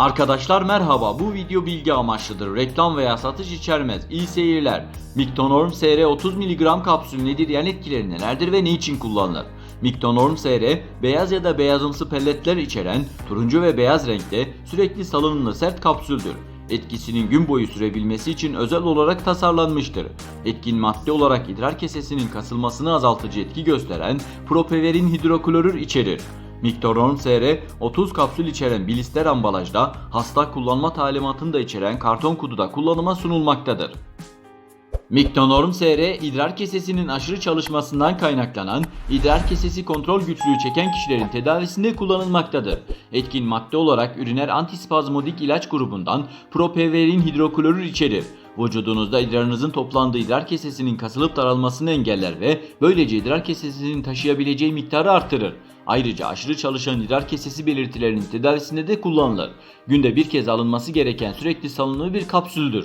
Arkadaşlar merhaba bu video bilgi amaçlıdır. Reklam veya satış içermez. İyi seyirler. Miktonorm SR 30 mg kapsül nedir yan etkileri nelerdir ve ne için kullanılır? Miktonorm SR beyaz ya da beyazımsı pelletler içeren turuncu ve beyaz renkte sürekli salınımlı sert kapsüldür. Etkisinin gün boyu sürebilmesi için özel olarak tasarlanmıştır. Etkin madde olarak idrar kesesinin kasılmasını azaltıcı etki gösteren propeverin hidroklorür içerir. Miktoron SR 30 kapsül içeren bilister ambalajda hasta kullanma talimatını da içeren karton kutuda kullanıma sunulmaktadır. Miktonorm SR idrar kesesinin aşırı çalışmasından kaynaklanan idrar kesesi kontrol güçlüğü çeken kişilerin tedavisinde kullanılmaktadır. Etkin madde olarak üriner antispazmodik ilaç grubundan propeverin hidroklorür içerir. Vücudunuzda idrarınızın toplandığı idrar kesesinin kasılıp daralmasını engeller ve böylece idrar kesesinin taşıyabileceği miktarı artırır. Ayrıca aşırı çalışan idrar kesesi belirtilerinin tedavisinde de kullanılır. Günde bir kez alınması gereken sürekli salınımlı bir kapsüldür.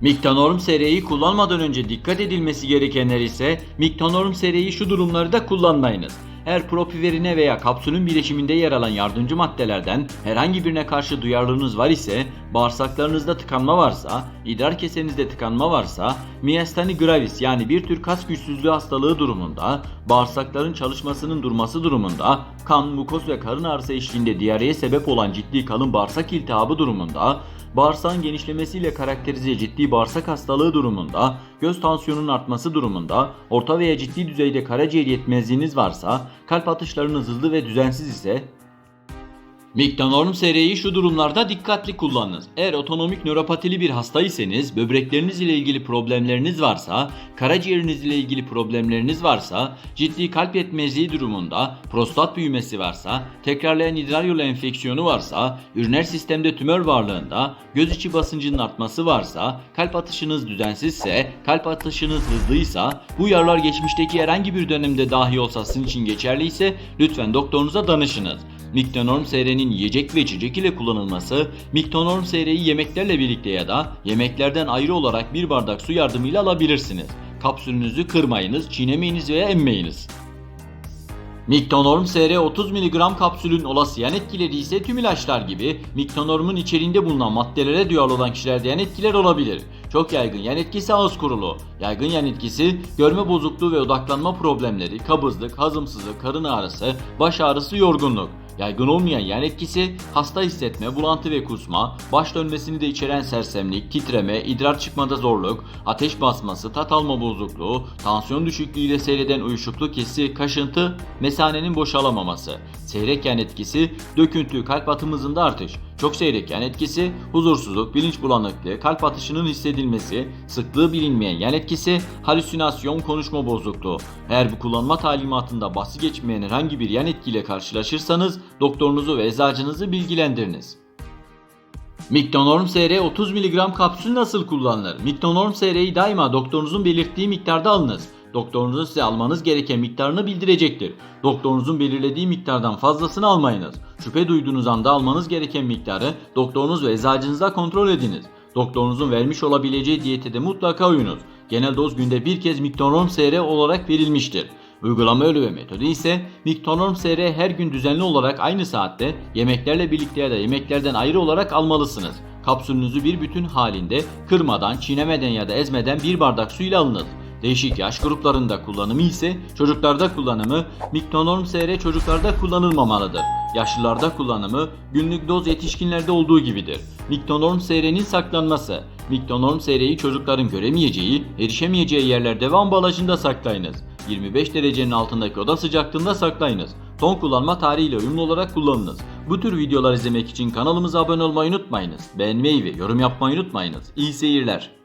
Miktonorm SR'yi kullanmadan önce dikkat edilmesi gerekenler ise Miktonorm SR'yi şu durumlarda kullanmayınız. Eğer propiverine veya kapsülün bileşiminde yer alan yardımcı maddelerden herhangi birine karşı duyarlılığınız var ise, bağırsaklarınızda tıkanma varsa, idrar kesenizde tıkanma varsa, miasteni gravis yani bir tür kas güçsüzlüğü hastalığı durumunda, bağırsakların çalışmasının durması durumunda, kan, mukoz ve karın ağrısı eşliğinde diyareye sebep olan ciddi kalın bağırsak iltihabı durumunda, bağırsağın genişlemesiyle karakterize ciddi bağırsak hastalığı durumunda, göz tansiyonunun artması durumunda, orta veya ciddi düzeyde karaciğer yetmezliğiniz varsa, kalp atışlarınız hızlı ve düzensiz ise Miktonorm SR'yi şu durumlarda dikkatli kullanınız. Eğer otonomik nöropatili bir hastaysanız, böbrekleriniz ile ilgili problemleriniz varsa, karaciğeriniz ile ilgili problemleriniz varsa, ciddi kalp yetmezliği durumunda, prostat büyümesi varsa, tekrarlayan idrar yolu enfeksiyonu varsa, üriner sistemde tümör varlığında, göz içi basıncının artması varsa, kalp atışınız düzensizse, kalp atışınız hızlıysa, bu uyarılar geçmişteki herhangi bir dönemde dahi olsa sizin için geçerliyse lütfen doktorunuza danışınız. Miktonorm SR'nin yiyecek ve içecek ile kullanılması, Miktonorm SR'yi yemeklerle birlikte ya da yemeklerden ayrı olarak bir bardak su yardımıyla alabilirsiniz. Kapsülünüzü kırmayınız, çiğnemeyiniz veya emmeyiniz. Miktonorm SR 30 mg kapsülün olası yan etkileri ise tüm ilaçlar gibi Miktonorm'un içeriğinde bulunan maddelere duyarlı olan kişilerde yan etkiler olabilir. Çok yaygın yan etkisi ağız kuruluğu. Yaygın yan etkisi görme bozukluğu ve odaklanma problemleri, kabızlık, hazımsızlık, karın ağrısı, baş ağrısı, yorgunluk. Yaygın olmayan yan etkisi hasta hissetme, bulantı ve kusma, baş dönmesini de içeren sersemlik, titreme, idrar çıkmada zorluk, ateş basması, tat alma bozukluğu, tansiyon düşüklüğüyle seyreden uyuşukluk hissi, kaşıntı, mesanenin boşalamaması. Seyrek yan etkisi döküntü, kalp atım hızında artış. Çok seyrek yan etkisi huzursuzluk, bilinç bulanıklığı, kalp atışının hissedilmesi, sıklığı bilinmeyen yan etkisi halüsinasyon, konuşma bozukluğu. Eğer bu kullanma talimatında bahsi geçmeyen herhangi bir yan etkiyle karşılaşırsanız doktorunuzu ve eczacınızı bilgilendiriniz. Miktonorm SR 30 mg kapsül nasıl kullanılır? Miktonorm SR'yi daima doktorunuzun belirttiği miktarda alınız. Doktorunuzun size almanız gereken miktarını bildirecektir. Doktorunuzun belirlediği miktardan fazlasını almayınız. Şüphe duyduğunuz anda almanız gereken miktarı doktorunuz ve eczacınızla kontrol ediniz. Doktorunuzun vermiş olabileceği diyete de mutlaka uyunuz. Genel doz günde bir kez Miktonorm SR olarak verilmiştir. Uygulama yolu ve metodu ise Miktonorm SR her gün düzenli olarak aynı saatte yemeklerle birlikte ya da yemeklerden ayrı olarak almalısınız. Kapsülünüzü bir bütün halinde kırmadan, çiğnemeden ya da ezmeden bir bardak su ile alınız. Değişik yaş gruplarında kullanımı ise çocuklarda kullanımı Miktonorm SR çocuklarda kullanılmamalıdır. Yaşlılarda kullanımı günlük doz yetişkinlerde olduğu gibidir. Miktonorm SR'nin saklanması Miktonorm SR'yi çocukların göremeyeceği, erişemeyeceği yerlerde ve ambalajında saklayınız. 25 derecenin altındaki oda sıcaklığında saklayınız. Son kullanma tarihiyle uyumlu olarak kullanınız. Bu tür videolar izlemek için kanalımıza abone olmayı unutmayınız. Beğenmeyi ve yorum yapmayı unutmayınız. İyi seyirler.